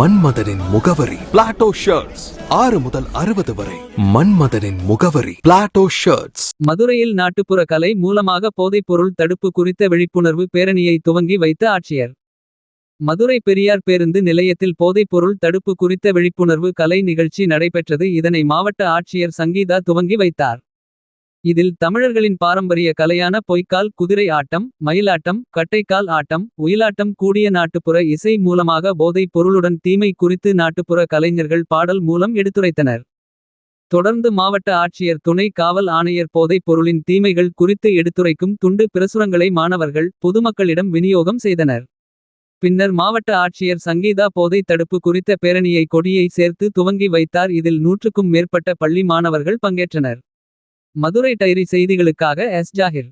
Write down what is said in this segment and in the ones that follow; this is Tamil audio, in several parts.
மன்மதனின் முகவரி. பிளாட்டோ ஷர்ட்ஸ் ஆறு முதல் அறுபது வரை. மன்மதனின் முகவரி. பிளாட்டோ ஷர்ட்ஸ் மதுரையில் நாட்டுப்புற கலை மூலமாக போதைப்பொருள் தடுப்பு குறித்த விழிப்புணர்வு பேரணியை துவங்கி வைத்த ஆட்சியர். மதுரை பெரியார் பேருந்து நிலையத்தில் போதைப்பொருள் தடுப்பு குறித்த விழிப்புணர்வு கலை நிகழ்ச்சி நடைபெற்றது. இதனை மாவட்ட ஆட்சியர் சங்கீதா துவங்கி வைத்தார். இதில் தமிழர்களின் பாரம்பரிய கலையான பொய்க்கால் குதிரை ஆட்டம் மயிலாட்டம் கட்டைக்கால் ஆட்டம் உயிலாட்டம் கூடிய நாட்டுப்புற இசை மூலமாக போதைப் பொருளுடன் தீமை குறித்து நாட்டுப்புற கலைஞர்கள் பாடல் மூலம் எடுத்துரைத்தனர். தொடர்ந்து மாவட்ட ஆட்சியர் துணை காவல் ஆணையர் போதைப் பொருளின் தீமைகள் குறித்து எடுத்துரைக்கும் துண்டு பிரசுரங்களை மாணவர்கள் பொதுமக்களிடம் விநியோகம் செய்தனர். பின்னர் மாவட்ட ஆட்சியர் சங்கீதா போதை தடுப்பு குறித்த பேரணியை கொடியை சேர்த்து துவங்கி வைத்தார். இதில் நூற்றுக்கும் மேற்பட்ட பள்ளி மாணவர்கள் பங்கேற்றனர். மதுரை டைரி செய்திகளுக்காக எஸ் ஜாகிர்.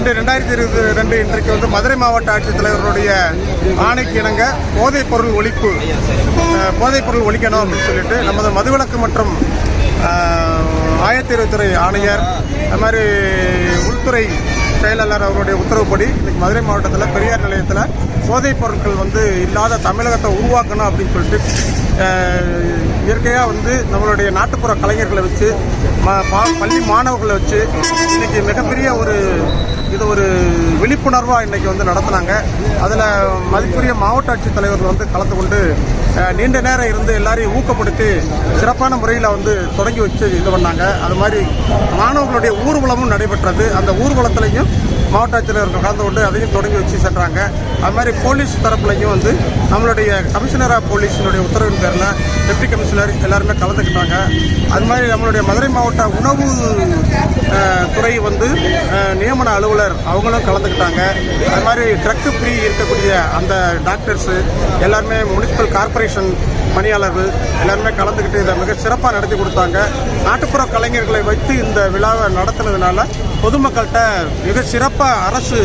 ரெண்டு ரெண்டாயிரத்தி இருபது ரெண்டு இன்றைக்கு வந்து மதுரை மாவட்ட ஆட்சித்தலைவருடைய ஆணைக்கு இணங்க போதைப் பொருள் ஒழிப்பு போதைப் பொருள் ஒழிக்கணும் அப்படின்னு சொல்லிட்டு நமது மதுவிலக்கு மற்றும் ஆயத்தீர்வுத்துறை ஆணையர் அது மாதிரி உள்துறை செயலாளர் அவருடைய உத்தரவுப்படி இன்னைக்கு மதுரை மாவட்டத்தில் பெரியார் நிலையத்தில் போதைப் பொருட்கள் வந்து இல்லாத தமிழகத்தை உருவாக்கணும் அப்படின்னு சொல்லிட்டு இயற்கையாக வந்து நம்மளுடைய நாட்டுப்புற கலைஞர்களை வச்சு பள்ளி மாணவர்களை வச்சு இன்னைக்கு மிகப்பெரிய ஒரு இது ஒரு விழிப்புணர்வாக இன்னைக்கு வந்து நடத்தினாங்க. அதில் மதிப்புரிய மாவட்ட ஆட்சித்தலைவர்கள் வந்து கலந்து கொண்டு நீண்ட நேரம் இருந்து எல்லாரையும் ஊக்கப்படுத்தி சிறப்பான முறையில் வந்து தொடங்கி வச்சு இது பண்ணாங்க. அது மாதிரி மாணவர்களுடைய ஊர்வலமும் நடைபெற்றது. அந்த ஊர்வலத்திலையும் மாவட்ட ஆட்சியர்கள் கலந்து கொண்டு அதையும் தொடங்கி வச்சு சென்றாங்க. அது மாதிரி போலீஸ் தரப்புலையும் வந்து நம்மளுடைய கமிஷனர் ஆஃப் போலீஸினுடைய உத்தரவின் பேரில் டெப்டி கமிஷனர் எல்லாருமே கலந்துக்கிட்டாங்க. அது மாதிரி நம்மளுடைய மதுரை மாவட்ட உணவு துறை வந்து நியமன அலுவலர் அவங்களும் கலந்துக்கிட்டாங்க. அது மாதிரி ட்ரக்கு ஃப்ரீ இருக்கக்கூடிய அந்த டாக்டர்ஸு எல்லாருமே முனிசிபல் கார்ப்பரேஷன் பணியாளர்கள் எல்லாருமே கலந்துக்கிட்டு இதை மிக சிறப்பாக நடத்தி கொடுத்தாங்க. நாட்டுப்புற கலைஞர்களை வைத்து இந்த விழாவை நடத்துனதுனால பொதுமக்கள்கிட்ட மிக சிறப்பாக அரசு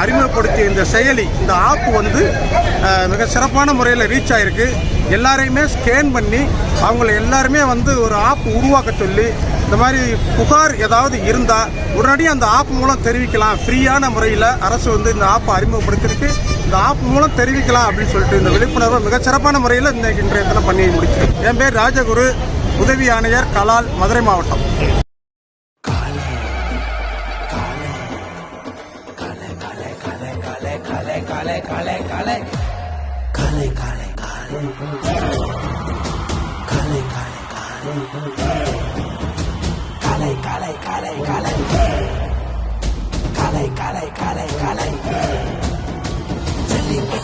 அறிமுகப்படுத்திய இந்த செயலி இந்த ஆப் வந்து மிக சிறப்பான முறையில் ரீச் ஆயிருக்கு. எல்லாரையுமே ஸ்கேன் பண்ணி அவங்கள எல்லாருமே வந்து ஒரு ஆப் உருவாக்க சொல்லி இந்த மாதிரி புகார் ஏதாவது இருந்தால் உடனடியாக அந்த ஆப் மூலம் தெரிவிக்கலாம். ஃப்ரீயான முறையில் அரசு வந்து இந்த ஆப்பை அறிமுகப்படுத்திருக்கு. இந்த ஆப் மூலம் தெரிவிக்கலாம் அப்படின்னு சொல்லிட்டு இந்த விழிப்புணர்வை மிக சிறப்பான முறையில் இந்த இன்றைய தினம் பண்ணி முடிச்சு என் பேர் ராஜகுரு உதவி ஆணையர் கலால் மதுரை மாவட்டம்